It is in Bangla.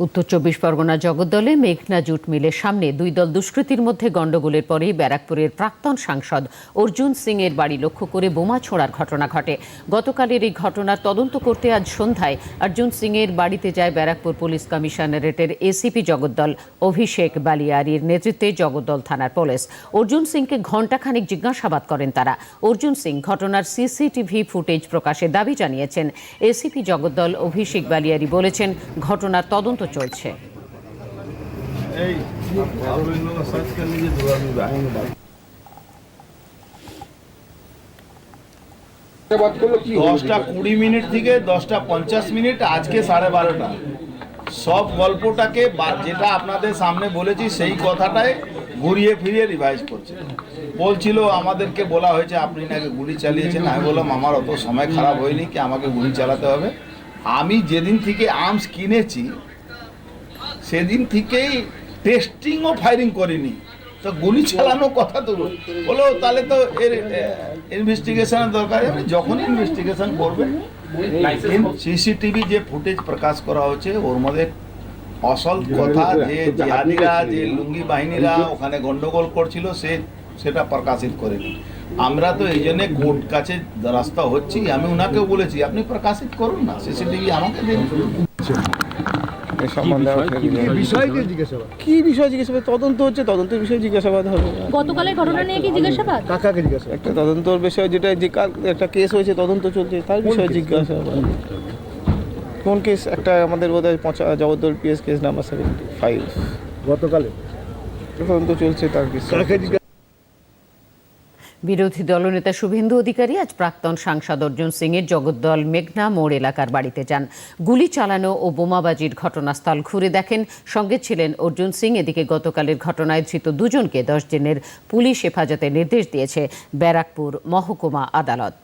উত্তর চব্বিশ পরগনা জগদ্দলে মেঘনা জুট মিলের সামনে দুই দল দুষ্কৃতীর মধ্যে গন্ডগোলের পরেই ব্যারাকপুরের প্রাক্তন সাংসদ অর্জুন সিং এর বাড়ি লক্ষ্য করে বোমা ছোড়ার ঘটনা ঘটে। গতকালের এই ঘটনার তদন্ত করতে আজ সন্ধ্যায় অর্জুন সিং এর বাড়িতে যায় ব্যারাকপুর পুলিশ কমিশনারেটের এসিপি জগদ্দল অভিষেক বালিয়ারির নেতৃত্বে জগদ্দল থানার পুলিশ। অর্জুন সিংকে ঘণ্টাখানিক জিজ্ঞাসাবাদ করেন তারা। অর্জুন সিং ঘটনার সিসিটিভি ফুটেজ প্রকাশের দাবি জানিয়েছেন। এসিপি জগদ্দল অভিষেক বালিয়ারি বলেছেন, ঘটনার তদন্ত চলছে। দশটা কুড়ি মিনিট থেকে দশটা পঞ্চাশ মিনিট, আজকে সাড়ে বারোটা। সব গল্পটাকে যেটা আপনাদের সামনে বলেছি, সেই কথাটাই ঘুরিয়ে ফিরিয়ে রিভাইজ করছে। বলছিল আমাদেরকে বলা হয়েছে, আপনি নাকি গুলি চালিয়েছেন? আমি বললাম, আমার অত সময় খারাপ হয়নি, কি আমাকে গুলি চালাতে হবে? আমি যেদিন থেকে আর্মস কিনেছি সেদিন থেকেই টেস্টিং ও ফায়ারিং করিনি। তো গুলি চালানো কথা তো বলো তাহলে তো এর ইনভেস্টিগেশনের দরকার। যখন ইনভেস্টিগেশন করবে সিসিটিভি যে ফুটেজ প্রকাশ করা হচ্ছে ওর মধ্যে আসল কথা যে জিহাদিরা যে লুঙ্গি বাহিনীরা ওখানে গন্ডগোল করছিল সে সেটা প্রকাশিত করেনি। আমরা তো এই জন্যে কোর্ট কাছে রাস্তা হচ্ছি আমি ওনাকেও বলেছি আপনি প্রকাশিত করুন না সিসিটিভি আমাকে দিন এ সম্বন্ধে আমাকে বিষয়কে জিজ্ঞাসাবাদ কি বিষয়? জিজ্ঞাসাবাদ। তদন্ত হচ্ছে তদন্তের বিষয়ে জিজ্ঞাসাবাদ হবে। গতকালের ঘটনা নিয়ে কি জিজ্ঞাসাবাদ? কাকাকে জিজ্ঞাসাবাদ। একটা তদন্তর বিষয় যেটা যে কাল- একটা কেস হয়েছে তদন্ত চলছে তার বিষয়ে জিজ্ঞাসাবাদ। কোন কেস? একটা আমাদের বোধ হয় পঁচা Jagaddal PS case number seventy five গতকালে। তদন্ত চলছে তার জিজ্ঞাসা বিরোধী দলনেতা শুভেন্দু অধিকারী আজ প্রাক্তন সাংসদ অর্জুন সিং এর জগদ্দল মেঘনা মোড় এলাকার বাড়িতে যান। গুলি চালানো ও বোমাবাজির ঘটনাস্থল ঘুরে দেখেন। সঙ্গে ছিলেন অর্জুন সিং। এদিকে গতকালের ঘটনায় ধৃত দুজনকে দশ দিনের পুলিশ হেফাজতে নির্দেশ দিয়েছে। ব্যারাকপুর মহকুমা আদালত।